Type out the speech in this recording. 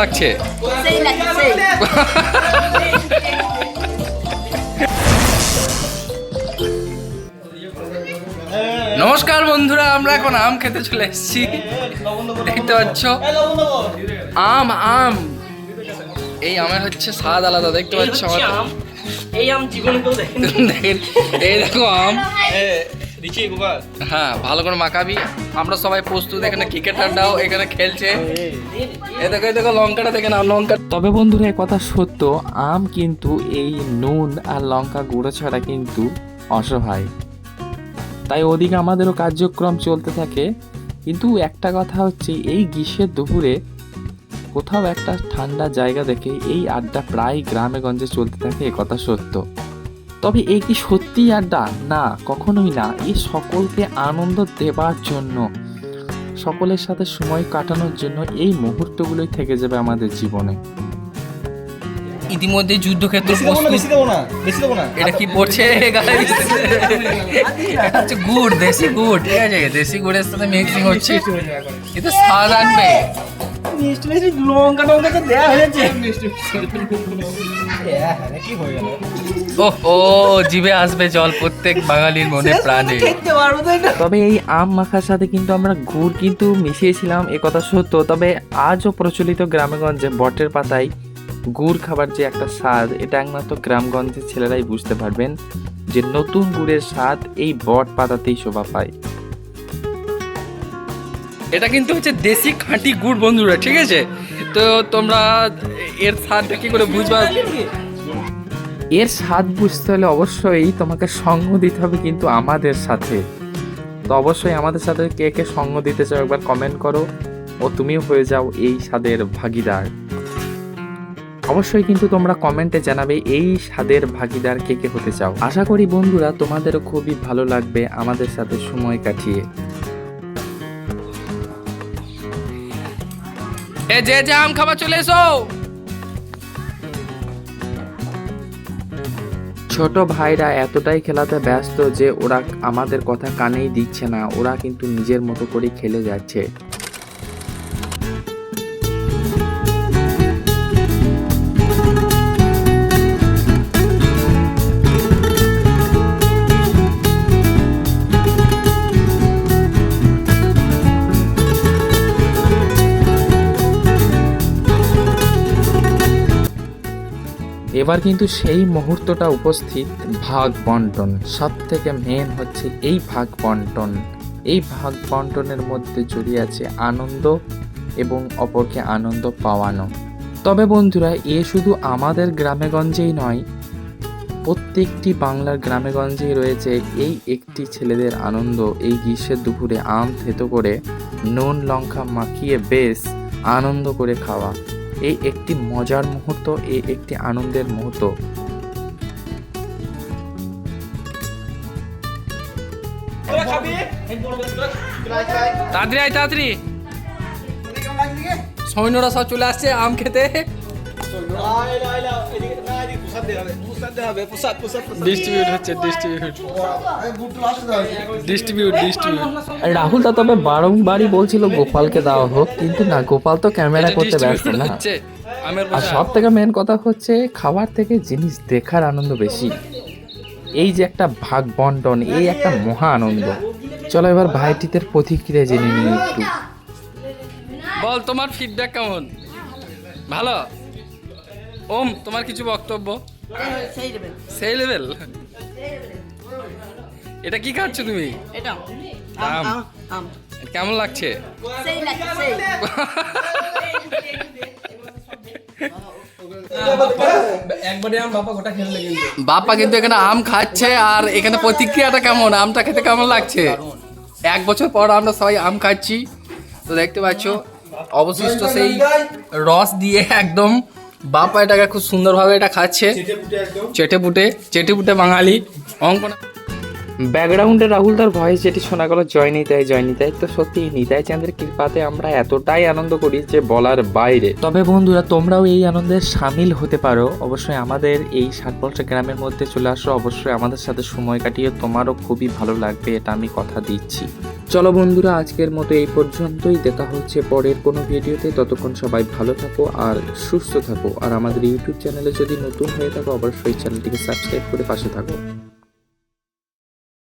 লাগছে? নমস্কার বন্ধুরা আমরা এখন আম খেতে চলে এসেছি। দেখতে পাচ্ছ? আম আম। এই আমের হচ্ছে স্বাদ আলাদা দেখতে পাচ্ছ আমার? এই আম জীবনে কেউ দেখেন। এই দেখো আম। হ্যাঁ ভালো করে মাখাবি। আমরা সবাই প্রস্তুত এখানে ক্রিকেটাররাও এখানে খেলছে। এই দেখো দেখো লঙ্কাটা দেখে না লঙ্কা। তবে বন্ধুরা কথা সত্য আম কিন্তু এই নুন আর লঙ্কা গুঁড়ো ছাড়া কিন্তু অসহায়। তাই ওদিকে আমাদেরও কার্যক্রম চলতে থাকে। কিন্তু একটা কথা হচ্ছে এই গ্রীষ্মের দুপুরে কোথাও একটা ঠান্ডা জায়গা দেখে এই আড্ডা প্রায় গ্রামে গঞ্জে চলতে থাকে এ কথা সত্য। তবে এই কি সত্যি আড্ডা না কখনোই না। এ সকলকে আনন্দ দেবার জন্য সকলের সাথে সময় কাটানোর জন্য এই মুহূর্তগুলোই থেকে যাবে আমাদের জীবনে। ইতিমধ্যে যুদ্ধক্ষেত্র এটা কি পড়ছে এটা হচ্ছে গুড় দেশি গুড়। ঠিক আছে দেশি গুড়ের সাথে মিক্সিং হচ্ছে। স্বাদ আনবে। মিষ্টি মিষ্টি লঙ্কা টঙ্কা তো হয়েছে। কি হয়ে গেল? ও ও জিভে আসবে জল প্রত্যেক বাঙালির মনে প্রাণে। তবে এই আম মাখার সাথে কিন্তু আমরা গুড় কিন্তু মিশিয়েছিলাম এ কথা সত্য। তবে আজও প্রচলিত গ্রামেগঞ্জে বটের পাতায় গুড় খাবার যে একটা স্বাদ এটা একমাত্র গ্রামগঞ্জের ছেলেরাই বুঝতে পারবেন যে নতুন গুড়ের স্বাদ এই বট পাতাতেই শোভা পায়। এটা কিন্তু হচ্ছে দেশি খাঁটি গুড় বন্ধুরা, ঠিক আছে? তো তোমরা এর স্বাদটা কি করে বুঝবা? এর স্বাদ বুঝতে হলে অবশ্যই তোমাকে সঙ্গ দিতে হবে কিন্তু আমাদের সাথে। তো অবশ্যই আমাদের সাথে কে কে সঙ্গ দিতে চাও একবার কমেন্ট করো, ও তুমিও হয়ে যাও এই স্বাদের ভাগিদার। অবশ্যই কিন্তু তোমরা কমেন্টে জানাবে এই স্বাদের ভাগিদার কে কে হতে চাও। আশা করি বন্ধুরা তোমাদেরও খুবই ভালো লাগবে আমাদের সাথে সময় কাটিয়ে। এ যে যে আম খাবার চলে এসো। ছোট ভাইরা এতটাই খেলাতে ব্যস্ত যে ওরা আমাদের কথা কানেই দিচ্ছে না, ওরা কিন্তু নিজের মতো করে খেলে যাচ্ছে। এবার কিন্তু সেই মুহূর্তটা উপস্থিত ভাগ বন্টন। সব থেকে মেন হচ্ছে এই ভাগ বন্টন। এই ভাগ বন্টনের মধ্যে জড়িয়ে আছে আনন্দ এবং অপরকে আনন্দ পাওয়ানো। তবে বন্ধুরা, এ শুধু আমাদের গ্রামেগঞ্জেই নয়, প্রত্যেকটি বাংলার গ্রামেগঞ্জেই রয়েছে এই একটি ছেলেদের আনন্দ। এই গ্রীষ্মের দুপুরে আম থেতো করে নুন, লঙ্কা মাখিয়ে বেশ আনন্দ করে খাওয়া। এই একটি মজার মুহূর্ত এই একটি আনন্দের মুহূর্ত। তাড়াতাড়ি আয় তাড়াতাড়ি। সৈন্যরা সব চলে আসছে আম খেতে। ডিস্ট্রিবিউট রাহুলদা তবে বারংবারই বলছিল গোপালকে দেওয়া হোক কিন্তু না গোপাল তো ক্যামেরা করতে ব্যস্ত না। হচ্ছে আর সব থেকে মেন কথা হচ্ছে খাবার থেকে জিনিস দেখার আনন্দ বেশি। এই যে একটা ভাগ বন্টন এই একটা মহা আনন্দ। চলো এবার ভাইটিদের প্রতিক্রিয়া জেনে নিই একটু। বল তোমার ফিডব্যাক কেমন? ভালো? ওম তোমার কিছু বক্তব্য? সেই লেভেল। এটা কি খাচ্ছ তুমি? এটা আম। আম। আম আম। কেমন লাগছে? সেই লাগে সেই। বাপ্পা কিন্তু এখানে আম খাচ্ছে আর এখানে প্রতিক্রিয়াটা কেমন? আমটা খেতে কেমন লাগছে? এক বছর পর আমরা সবাই আম খাচ্ছি। তো দেখতে পাচ্ছ অবশিষ্ট সেই রস দিয়ে একদম বাপ্পা এটাকে খুব সুন্দরভাবে এটা খাচ্ছে। চেটে পুটে চেটে পুটে বাঙালি। অঙ্কন ব্যাকগ্রাউন্ডে রাহুল তার ভয়েস যেটি শোনা গেল জয় নিতাই জয় নিতাই। তো সত্যি নিতাই চাঁদের কৃপাতে আমরা এতটাই আনন্দ করি যে বলার বাইরে। তবে বন্ধুরা তোমরাও এই আনন্দে সামিল হতে পারো। অবশ্যই আমাদের এই সাতপলসা গ্রামের মধ্যে চলে আসো। অবশ্যই আমাদের সাথে সময় কাটিয়ে তোমারও খুবই ভালো লাগবে এটা আমি কথা দিচ্ছি। চলো বন্ধুরা আজকের মতো এই পর্যন্তই। দেখা হচ্ছে পরের কোনো ভিডিওতে। ততক্ষণ সবাই ভালো থাকো আর সুস্থ থাকো। আর আমাদের ইউটিউব চ্যানেলে যদি নতুন হয়ে থাকো অবশ্যই চ্যানেলটিকে সাবস্ক্রাইব করে পাশে থাকো।